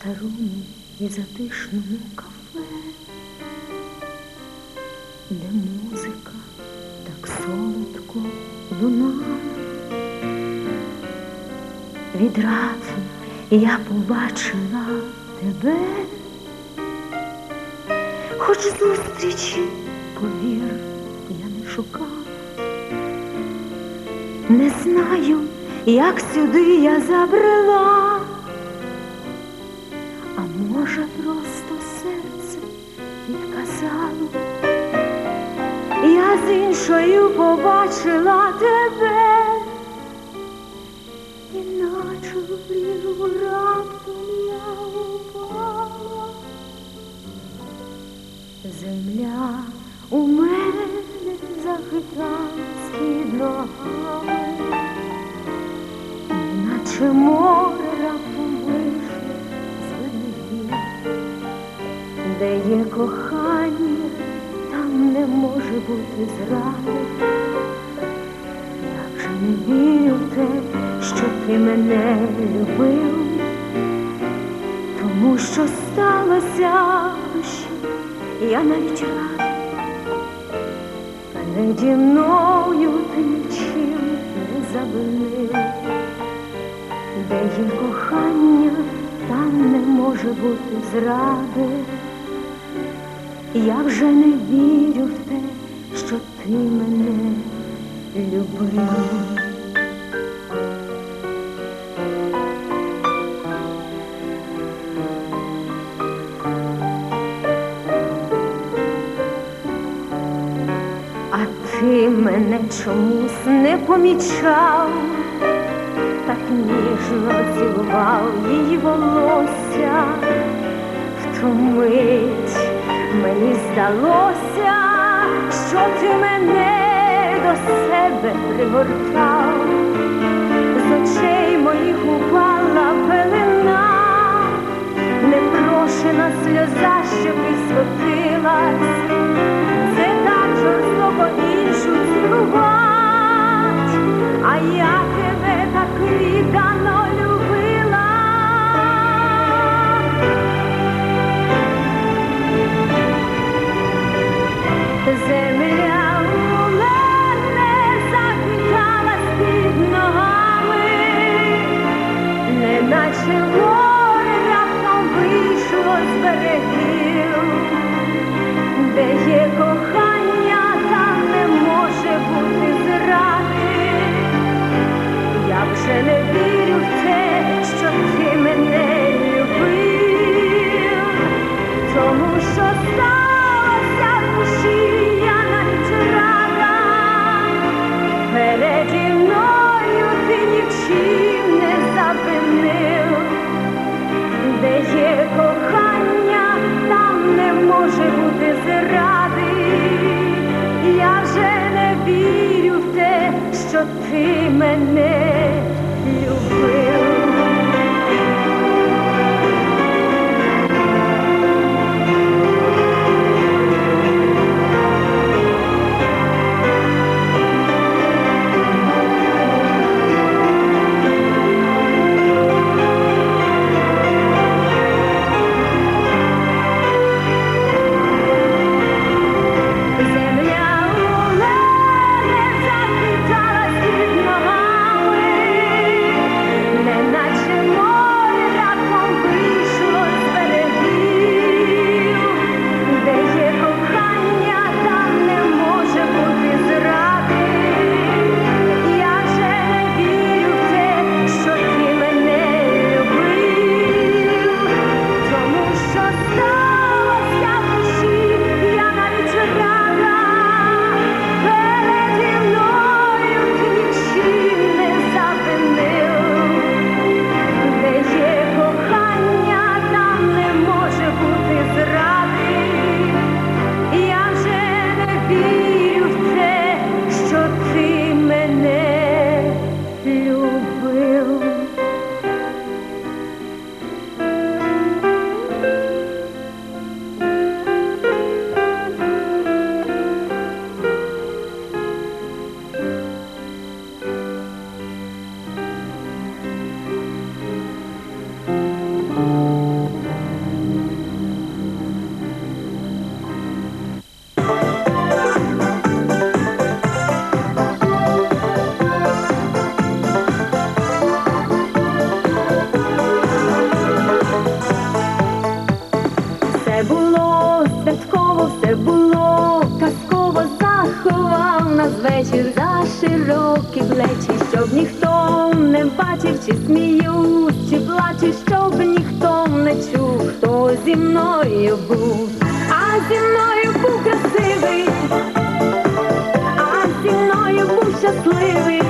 старому і затишному кафе, де музика так солодко лунала. Відразу я побачила тебе, хоч зустрічі, повір, я не шукала. Не знаю, як сюди я забрела, а може, просто серце підказало. Я з іншою побачила тебе, іначе в віру раптом я упала. Земля у мене захиталась під наче море де є кохання, там не може бути зради. Я вже не вірю в те, що ти мене любив, тому що сталося душі, я навіть рада. Переді мною ти нічим не завинив, де є кохання, там не може бути зради. Я вже не вірю в те, що ти мене любив. А ти мене чомусь не помічав, так ніжно цілував її волосся. В ту мить мені здалося, що ти мене до себе пригортав, з очей моїх упала пелена, непрошена сльоза, що скотилась. вечір за широкі плечі, щоб ніхто не бачив, чи сміють, чи плаче, щоб ніхто не чув, хто зі мною був, а зі мною був красивий, а зі мною був щасливий.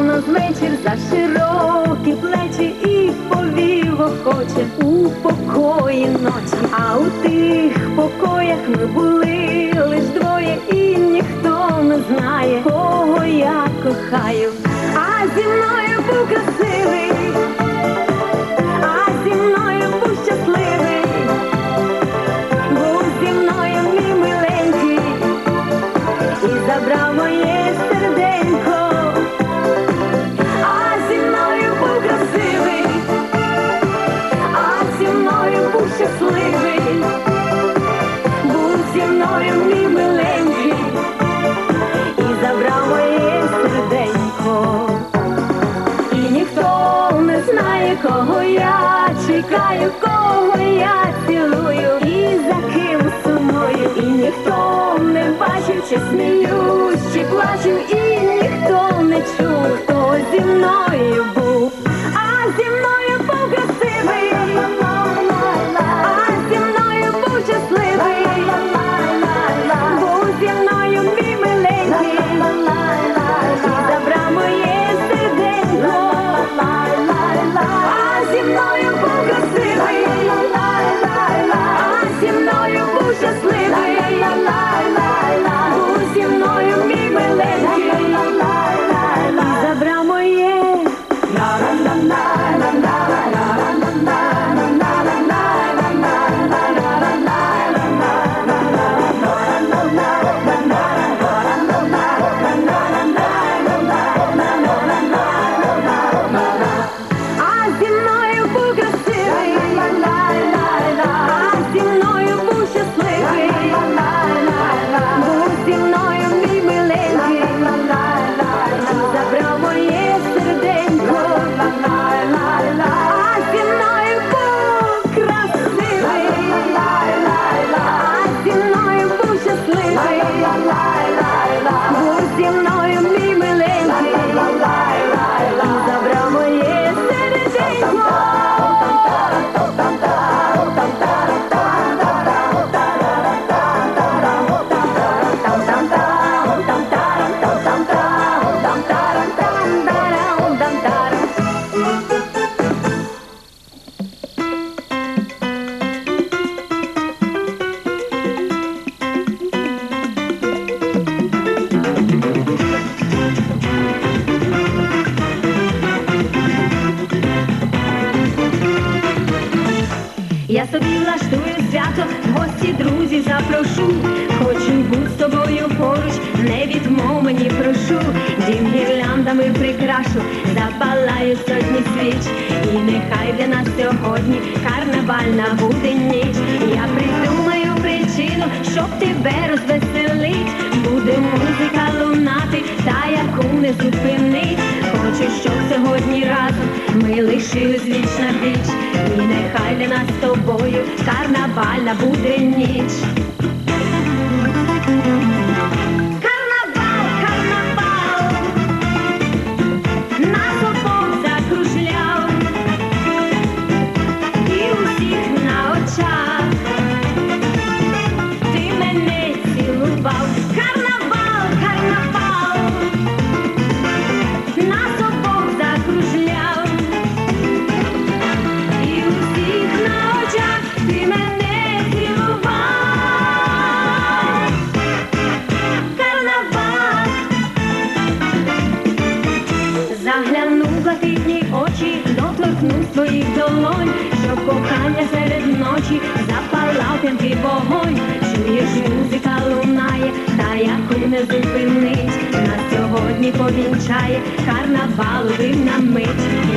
Заховав нас вечір за широкі плечі і повів охоче у покої ночі. А у тих покоях ми були лиш двоє, і ніхто не знає, кого я кохаю. А зі мною був красивий, і за ким сумую, і ніхто не бачив, чи сміюсь, чи плачу, і ніхто не чув, хто зі мною прикрашу, запалаю сотні свіч. І нехай для нас сьогодні карнавальна буде ніч. Я придумаю причину, щоб тебе розвеселить. Буде музика лунати, та яку не зупинить. Хочу, щоб сьогодні разом ми лишились віч на віч. І нехай для нас з тобою карнавальна буде ніч. Та яку не зупинить. На сьогодні повінчає карнавалу дивна мить.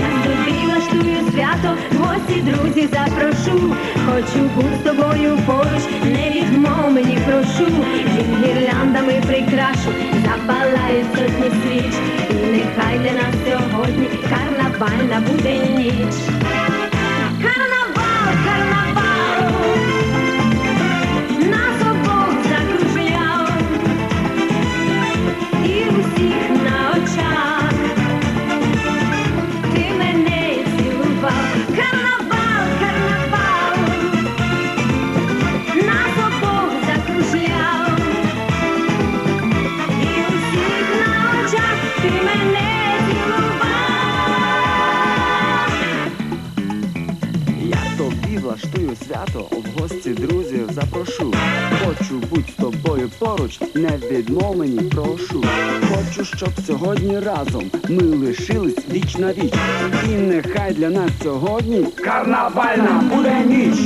Я тобі влаштую свято, гості друзі запрошу. Хочу бути з тобою поруч, не відмов мені прошу. Дім гірляндами прикрашу, запалають сотні свіч. І нехай для нас сьогодні карнавальна буде ніч. Карнавал, запрошу. Хочу бути з тобою поруч, не відмовлені, прошу. Хочу, щоб сьогодні разом ми лишились віч на віч. І нехай для нас сьогодні карнавальна буде ніч.